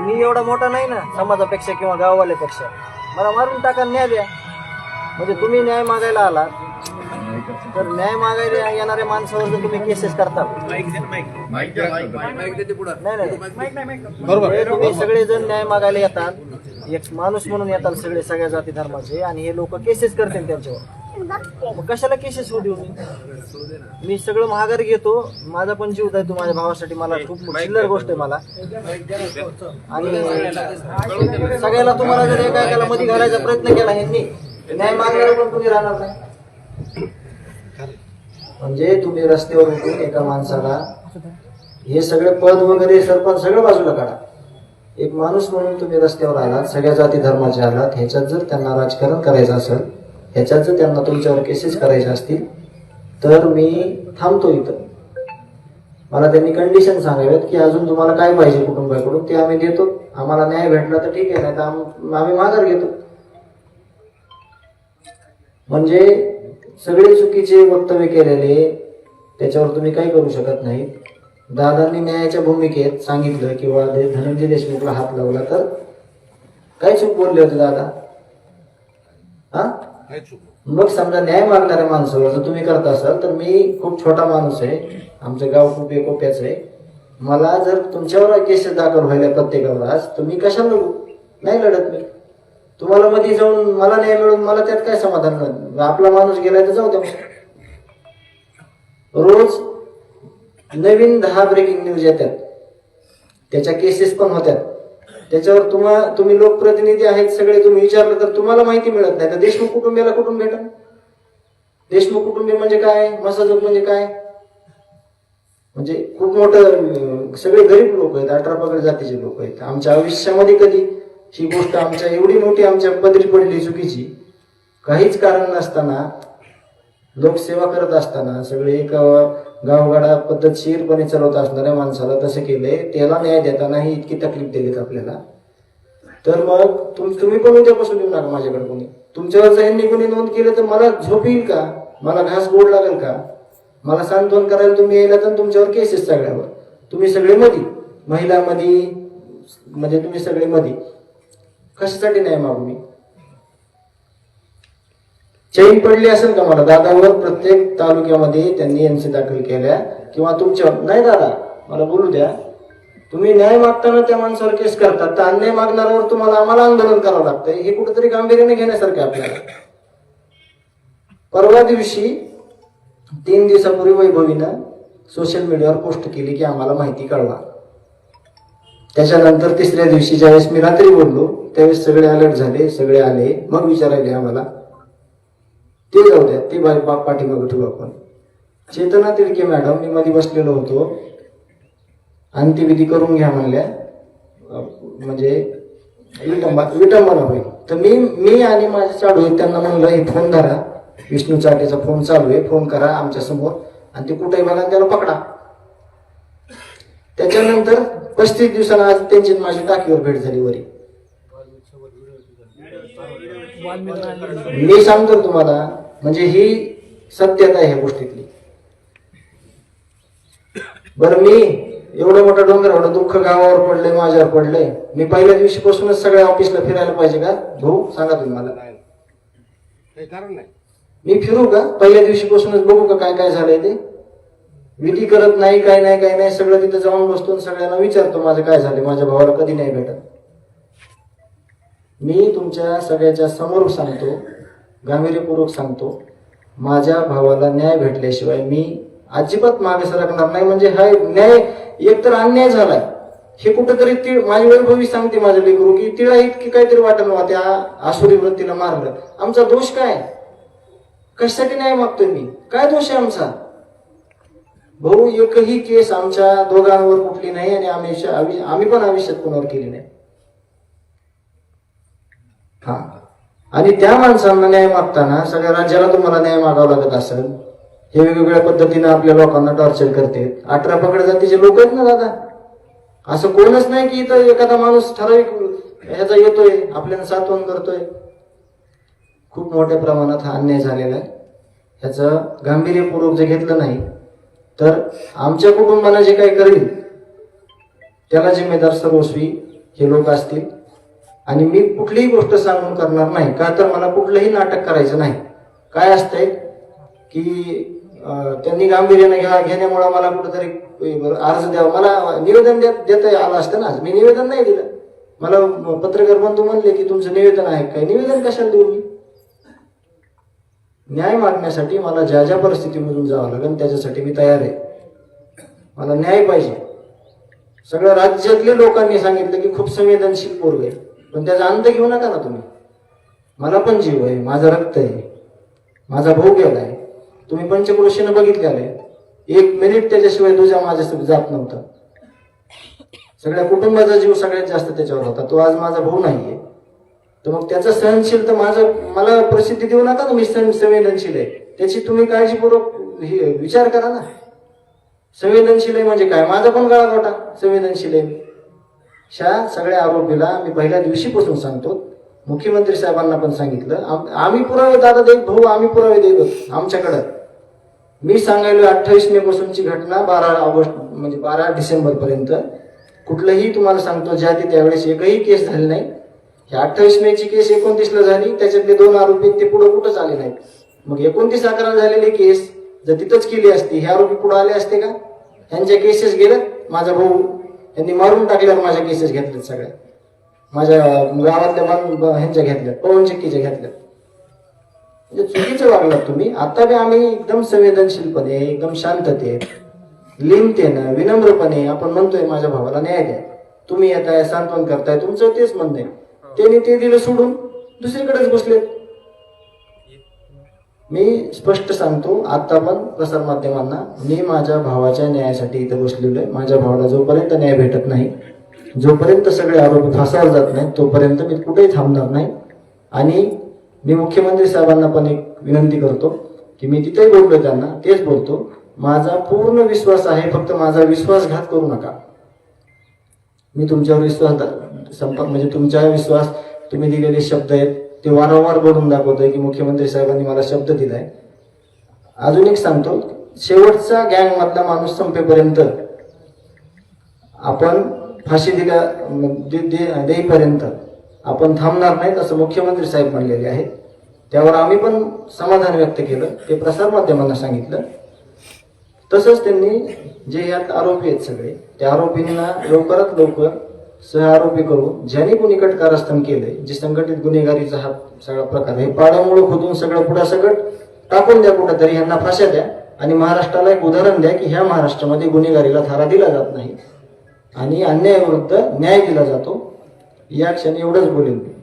मी एवढा मोठा नाही ना समाजापेक्षा किंवा गाववाल्यापेक्षा. मला मारून टाका न्याय द्या. म्हणजे तुम्ही न्याय मागायला आलात तर न्याय मागायला येणाऱ्या माणसावर जर तुम्ही केसेस करता. नाही नाही. बरोबर. तुम्ही सगळेजण न्याय मागायला येतात. एक माणूस म्हणून येतात सगळे सगळ्या जाती धर्माचे आणि हे लोक केसेस करतील त्यांच्यावर. मग कशाला केसेस होऊ देऊ मी? मी सगळं महागार घेतो. माझा पण जीव आहे तू माझ्या भावासाठी. मला खूप चिल्लर गोष्ट आहे मला. आणि सगळ्याला तुम्हाला जर एका एकाला मध्ये घालायचा प्रयत्न केला ह्यांनी न्याय मागण्याला पण तुम्ही राहणार नाही? म्हणजे तुम्ही रस्त्यावर उठून एका माणसाला हे सगळे पद वगैरे सरपंच सगळं बाजूला काढा. एक माणूस म्हणून तुम्ही रस्त्यावर आलात सगळ्या जाती धर्माचे आलात ह्याच्यात जर त्यांना राजकारण करायचं असेल ह्याच्याच त्यांना तुमच्यावर केसेस करायचे असतील तर मी थांबतो इथं. मला त्यांनी कंडिशन सांगाव्यात की अजून तुम्हाला काय पाहिजे कुटुंबाकडून ते आम्ही देतो. आम्हाला न्याय भेटला तर ठीक आहे नाही तर आम- आम्ही माघार घेतो. म्हणजे सगळे चुकीचे वक्तव्य केलेले त्याच्यावर तुम्ही काही करू शकत नाही. दादांनी न्यायाच्या भूमिकेत सांगितलं किंवा धनंजय देशमुखला हात लावला तर काय चूक बोलले होते दादा? हा? मग समजा न्याय मागणाऱ्या माणसावर जर तुम्ही करत असाल तर मी खूप छोटा माणूस आहे. आमचं गाव खूप एकोप्याच आहे. मला जर तुमच्यावर केसेस दाखल व्हायला प्रत्येकावर आज तुम्ही कशा लढू? नाही लढत मी. तुम्हाला मध्ये जाऊन मला न्याय मिळून मला त्यात काय समाधान नाही आपला माणूस गेलाय तर जाऊ द्या रोज नवीन दहा ब्रेकिंग न्यूज येतात. त्याच्या केसेस पण होत्यात. त्याच्यावर तुम्हा तुम्ही लोकप्रतिनिधी आहेत सगळे तुम्ही विचारलं तर तुम्हाला माहिती मिळत नाही. तर देशमुख कुटुंबियाला कुठून भेटल? देशमुख कुटुंबीय म्हणजे काय? मसाजोग म्हणजे काय? म्हणजे खूप मोठं सगळे गरीब लोक आहेत अठरा पगड जातीचे लोक आहेत. आमच्या आयुष्यामध्ये कधी ही गोष्ट आमच्या एवढी मोठी आमच्या पदरी पडली चुकीची. काहीच कारण नसताना लोकसेवा करत असताना सगळे एक गावगाडा पद्धतशीरपणे चालवत असणाऱ्या माणसाला तसं केलंय. त्याला न्याय देताना ही इतकी तकलीफ दिलीत आपल्याला. तर मग तुम तुम्ही पण उद्यापासून येऊ नका माझ्याकडे कोणी. तुमच्यावर जर यांनी कोणी नोंद केलं तर मला झोप येईल का? मला घास गोड लागेल का? मला सांत्वन करायला तुम्ही यायला तर तुमच्यावर केसेस सगळ्यावर. तुम्ही सगळे मधी महिला मधी म्हणजे तुम्ही सगळे मधी. कशासाठी नाही मागू मी? चैन पडली असेल का मला? दादावर प्रत्येक तालुक्यामध्ये त्यांनी एनसी दाखल केल्या. किंवा तुमच्या नाही दादा मला बोलू द्या. तुम्ही न्याय मागताना त्या माणसावर केस करतात तर अन्याय मागणाऱ्यावर तुम्हाला आम्हाला आंदोलन करावं लागतंय हे कुठेतरी गांभीर्याने घेण्यासारखं आपल्याला. परवा दिवशी तीन दिवसापूर्वी वैभवीनं सोशल मीडियावर पोस्ट केली की आम्हाला माहिती कळवा. त्याच्यानंतर तिसऱ्या दिवशी ज्यावेळेस मी रात्री बोललो त्यावेळेस सगळे अलर्ट झाले सगळे आले. मग विचारायले आम्हाला ते जाऊ द्या. ते बाई बा- पाठीमागं ठेवू आपण. चेतना तिडके मॅडम मी मध्ये बसलेलो होतो. अंत्यविधी करून घ्या म्हणल्या. म्हणजे विटंबा विटंबना होईल. तर मी मी आणि माझे चाडू त्यांना म्हणलं हे फोन धरा. विष्णू चाटेचा फोन चालू आहे. फोन करा आमच्यासमोर. आणि ते कुठेही बघा त्याला पकडा. त्याच्यानंतर पस्तीस दिवसाला आज त्यांची माझी टाकीवर भेट झाली वरी. मी सांगतो तुम्हाला म्हणजे ही सत्यता आहे ह्या गोष्टीतली. बरं मी एवढं मोठं डोंगर एवढं दुःख गावावर पडलंय माझ्यावर पडलंय. मी पहिल्या दिवशीपासूनच सगळ्या ऑफिसला फिरायला पाहिजे का? भाऊ सांगा तुम्ही मला. काही कारण नाही. मी फिरू का? पहिल्या दिवशीपासूनच बघू का काय काय झालंय ते? विधी करत नाही काय नाही काय नाही सगळं तिथं जाऊन बसतो आणि सगळ्यांना विचारतो माझं काय झालंय माझ्या भावाला कधी नाही भेटत. मी तुमच्या सगळ्याच्या समोर सांगतो गांभीर्यपूर्वक सांगतो माझ्या भावाला न्याय भेटल्याशिवाय मी अजिबात मागे सरकणार नाही. म्हणजे हा न्याय एकतर अन्याय झालाय. हे कुठेतरी ती माझी वैभवी सांगते माझ्या लेकरू की तिला इतकी काहीतरी वाटण वा त्या आसुरी वृत्तीला मारलं. आमचा दोष काय? कशासाठी न्याय मागतोय मी? काय दोष आहे आमचा? भाऊ एकही केस आमच्या दोघांवर कुठली नाही आणि आम्ही आम्ही पण आयुष्यात कोणावर केली नाही. हा. आणि त्या माणसांना न्याय मागताना सगळ्या राज्याला तुम्हाला न्याय मागावा लागत असेल हे वेगवेगळ्या पद्धतीने आपल्या लोकांना टॉर्चर करते. अठरा पकड जातीचे लोक आहेत ना दादा? असं कोणच नाही की इथं एखादा माणूस ठराविक ह्याचा येतोय आपल्याला सातवण करतोय. खूप मोठ्या प्रमाणात हा अन्याय झालेला आहे. ह्याचं गांभीर्यपूर्वक जर घेतलं नाही तर आमच्या कुटुंबाला जे काही करेल त्याला जिम्मेदार सर्वस्वी हे लोक असतील. आणि मी कुठलीही गोष्ट सांगून करणार नाही. का तर मला कुठलंही नाटक करायचं नाही. काय असतंय? की त्यांनी गांभीर्याने घ्या घेण्यामुळं मला कुठेतरी अर्ज द्यावा. मला निवेदन देत देता आलं असतं ना. मी निवेदन नाही दिलं. मला पत्रकार बंधू म्हणले की तुमचं निवेदन आहे काय निवेदन कशाला देऊ मी? न्याय मागण्यासाठी मला ज्या ज्या परिस्थितीमधून जावं लागेल त्याच्यासाठी मी तयार आहे. मला न्याय पाहिजे. सगळ्या राज्यातल्या लोकांनी सांगितलं की खूप संवेदनशील पोरग आहे. पण त्याचा अंत घेऊ नका ना तुम्ही. मला पण जीव आहे माझं रक्त आहे माझा भाऊ आहे. तुम्ही पंचक्रोशीनं बघितलेलं आहे एक मिनिट त्याच्याशिवाय तुझ्या माझ्यासोबत जात नव्हता. सगळ्या कुटुंबाचा जीव सगळ्यात जास्त त्याच्यावर होता. तो आज माझा भाऊ नाहीये. तर मग त्याचं सहनशील तर माझं मला प्रसिद्धी देऊ नका तुम्ही मी संवेदनशील आहे. त्याची तुम्ही काळजीपूर्वक हे विचार करा ना. संवेदनशील आहे म्हणजे काय? माझा पण गळा गोटा संवेदनशील आहे. अशा सगळ्या आरोपीला मी पहिल्या दिवशीपासून सांगतो. मुख्यमंत्री साहेबांना पण सांगितलं. आम- आम्ही पुरावे दादा देत भाऊ आम्ही पुरावे देत आमच्याकडं. मी सांगायलो अठ्ठावीस मे पासूनची घटना बारा ऑगस्ट म्हणजे बारा डिसेंबर पर्यंत. कुठलंही तुम्हाला सांगतो ज्या ते त्यावेळेस एकही केस झाली नाही. ही अठ्ठावीस मे ची केस एकोणतीसला झाली त्याच्यातले दोन आरोपी आहेत, ते पुढे कुठंच आले नाहीत. मग एकोणतीस अकरा झालेली केस जर तिथंच केली असती हे आरोपी पुढे आले असते का? ह्यांच्या केसेस गेल्या माझा भाऊ यांनी मारून टाकल्यावर माझ्या केसेस घेतल्यात सगळ्या माझ्या गावातल्या बां- ह्यांच्या घेतल्यात पवन चक्कीच्या घेतल्यात. म्हणजे चुकीचं वागलात तुम्ही. आता बी आम्ही एकदम संवेदनशीलपणे एकदम शांततेत लिमतेनं विनम्रपणे आपण म्हणतोय माझ्या भावाला न्याय द्या. तुम्ही येताय सांत्वन करताय. तुमचं तेच म्हणणं आहे. त्यांनी ते दिलं सोडून दुसरीकडेच बसले मी स्पष्ट सांगतो आता पण प्रसारमाध्यमांना मी माझ्या भावाच्या न्यायासाठी इथं बसलेलो आहे. माझ्या भावाला जोपर्यंत न्याय भेटत नाही जोपर्यंत सगळे आरोपी फासावर जात नाहीत तोपर्यंत मी कुठेही थांबणार नाही. आणि मी मुख्यमंत्री साहेबांना पण एक विनंती करतो की मी तिथेही बोललो त्यांना तेच बोलतो माझा पूर्ण विश्वास आहे फक्त माझा विश्वासघात करू नका. मी तुमच्यावर विश्वास संपर्क म्हणजे तुमचा विश्वास तुम्ही दिलेले शब्द आहेत ते वारंवार बोलून दाखवतोय की मुख्यमंत्री साहेबांनी मला शब्द दिलाय. अजून एक सांगतो शेवटचा गँग मधला माणूस संपेपर्यंत आपण फाशी दिल्या दे- दे- देईपर्यंत आपण थांबणार नाहीत असं मुख्यमंत्री साहेब म्हणलेले आहेत. त्यावर आम्ही पण समाधान व्यक्त केलं ते प्रसार माध्यमांना सांगितलं. तसंच त्यांनी जे यात आरोपी आहेत सगळे त्या आरोपींना लवकरात लवकर आरोपी करून ज्यांनी कोणी कारस्थान केलंय जे संघटित गुन्हेगारीचा हा सगळा प्रकार आहे पाडामुळे खोदून सगळं पुढा सगळं टाकून द्या कुठंतरी यांना फाशा द्या. आणि महाराष्ट्राला एक उदाहरण द्या की ह्या महाराष्ट्रामध्ये गुन्हेगारीला थारा दिला जात नाही. आणि अन्यायाविरुद्ध न्याय दिला जातो. या क्षणी एवढंच बोलेन मी.